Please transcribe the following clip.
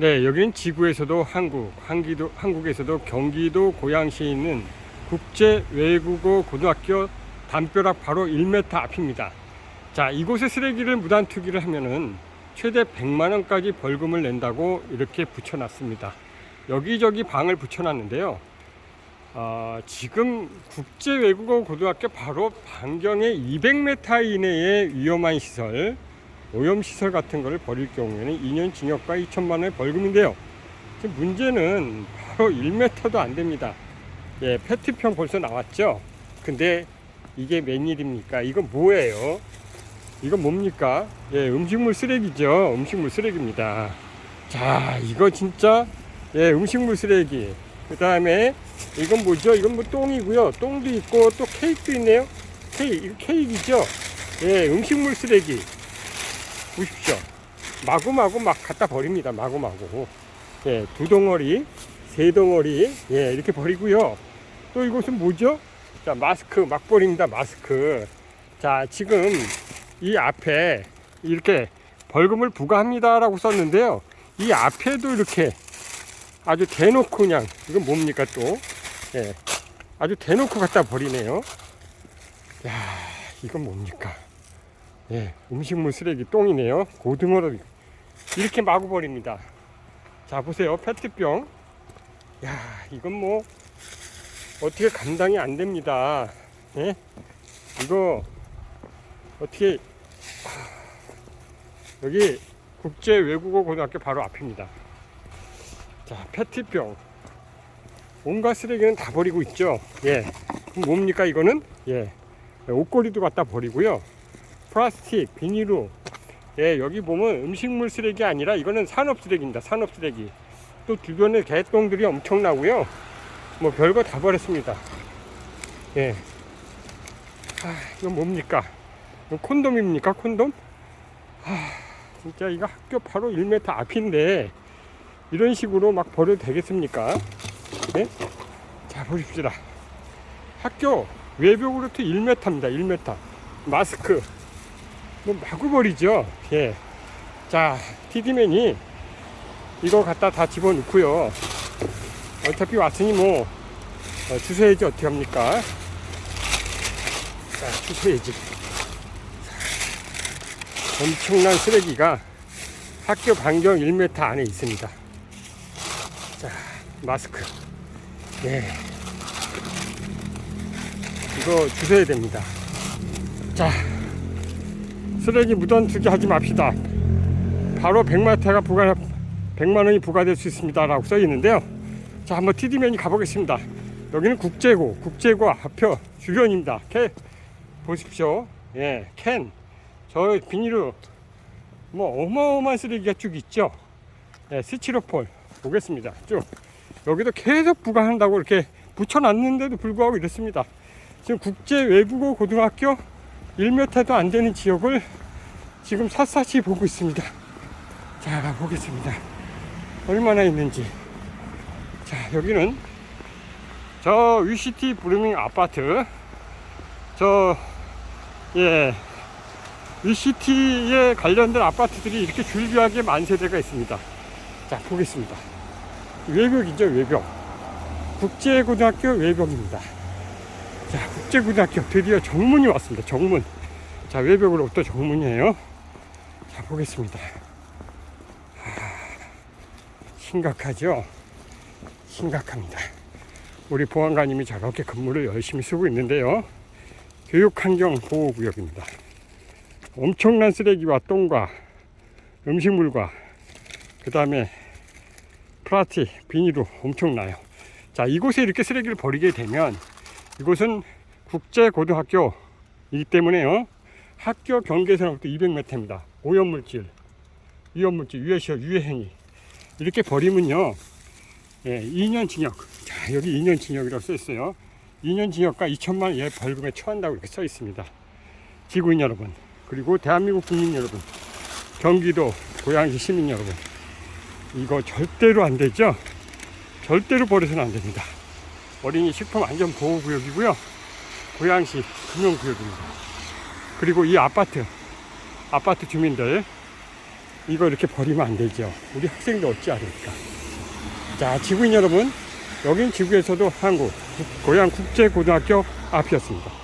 네, 여기는 지구에서도 한국, 한기도, 한국에서도 경기도 고양시에 있는 국제 외국어 고등학교 담벼락 바로 1m 앞입니다. 자, 이곳에 쓰레기를 무단 투기를 하면은 최대 100만 원까지 벌금을 낸다고 이렇게 붙여놨습니다. 여기저기 방을 붙여놨는데요. 아, 지금 국제 외국어 고등학교 바로 반경의 200m 이내의 위험한 시설, 오염 시설 같은 거를 버릴 경우에는 2년 징역과 2천만 원의 벌금인데요. 지금 문제는 바로 1m도 안 됩니다. 예, 페트병 벌써 나왔죠? 근데 이게 웬일입니까? 이건 뭐예요? 이건 뭡니까? 예, 음식물 쓰레기죠. 음식물 쓰레기입니다. 자, 이거 진짜 예, 음식물 쓰레기. 그 다음에 이건 뭐죠? 이건 뭐 똥이고요. 똥도 있고 또 케이크도 있네요. 케이크, 이거 케이크죠? 예, 음식물 쓰레기. 보십시오. 마구마구 막 갖다 버립니다. 마구마구. 예, 두 덩어리, 세 덩어리, 예, 이렇게 버리고요. 또 이것은 뭐죠? 자, 마스크 막 버립니다. 마스크. 자, 지금 이 앞에 이렇게 벌금을 부과합니다라고 썼는데요. 이 앞에도 이렇게 아주 대놓고 그냥 이건 뭡니까 또? 예, 아주 대놓고 갖다 버리네요. 야, 이건 뭡니까? 예, 음식물 쓰레기 똥이네요. 고등어를 이렇게 마구 버립니다. 자, 보세요. 페트병. 야, 이건 뭐 어떻게 감당이 안 됩니다. 예? 이거 어떻게 하, 여기 국제 외국어 고등학교 바로 앞입니다. 자, 페트병. 온갖 쓰레기는 다 버리고 있죠. 예. 그럼 뭡니까 이거는? 예. 옷걸이도 갖다 버리고요. 플라스틱, 비닐로. 예, 여기 보면 음식물 쓰레기 아니라 이거는 산업 쓰레기입니다. 산업 쓰레기. 또 주변에 개똥들이 엄청나고요. 뭐 별거 다 버렸습니다. 예. 아, 이건 뭡니까? 이건 콘돔입니까? 콘돔? 아, 진짜 이거 학교 바로 1m 앞인데 이런 식으로 막 버려도 되겠습니까? 예? 자, 보십시다. 학교 외벽으로부터 1m입니다. 1m. 마스크. 뭐 마구 버리죠. 예. 자, TD맨이 이거 갖다 다 집어넣고요. 어차피 왔으니 뭐 어, 주워야지 어떻게 합니까? 자, 주워야지. 엄청난 쓰레기가 학교 반경 1m 안에 있습니다. 자, 마스크. 예. 이거 주워야 됩니다. 자, 쓰레기 무단 투기 하지 맙시다. 바로 100마트가 부과 100만 원이 부과될 수 있습니다라고 써 있는데요. 자, 한번 TD맨이 가보겠습니다. 여기는 국제고, 국제고 앞표 주변입니다. 캔 보십시오. 예, 캔. 저 비닐로 뭐 어마어마한 쓰레기가 쭉 있죠. 예, 스티로폴 보겠습니다. 쭉 여기도 계속 부과한다고 이렇게 붙여놨는데도 불구하고 이렇습니다. 지금 국제 외국어 고등학교 1m도 안 되는 지역을 지금 샅샅이 보고 있습니다. 자, 보겠습니다. 얼마나 있는지. 자, 여기는 저 위시티 브루밍 아파트. 저, 예, 위시티에 관련된 아파트들이 이렇게 줄비하게 만세대가 있습니다. 자, 보겠습니다. 외벽이죠, 외벽. 국제고등학교 외벽입니다. 자, 국제고등학교 드디어 정문이 왔습니다. 정문. 자, 외벽으로부터 정문이에요. 자, 보겠습니다. 하, 심각하죠? 심각합니다. 우리 보안관님이 저렇게 근무를 열심히 쓰고 있는데요. 교육환경보호구역입니다. 엄청난 쓰레기와 똥과 음식물과 그 다음에 플라스틱, 비닐로 엄청나요. 자, 이곳에 이렇게 쓰레기를 버리게 되면 이곳은 국제고등학교이기 때문에요. 학교 경계선으로부터 200m입니다. 오염물질, 위험물질, 유해시어, 유해행위. 이렇게 버리면요. 예, 2년 징역. 자, 여기 2년 징역이라고 써 있어요. 2년 징역과 2천만 원의 벌금에 처한다고 이렇게 써 있습니다. 지구인 여러분, 그리고 대한민국 국민 여러분, 경기도 고양시 시민 여러분, 이거 절대로 안 되죠? 절대로 버려서는 안 됩니다. 어린이 식품 안전 보호 구역이고요. 고양시 금융 구역입니다. 그리고 이 아파트 아파트 주민들 이거 이렇게 버리면 안 되죠. 우리 학생들 어찌 알을까? 자, 지구인 여러분, 여긴 지구에서도 한국, 고향 국제고등학교 앞이었습니다.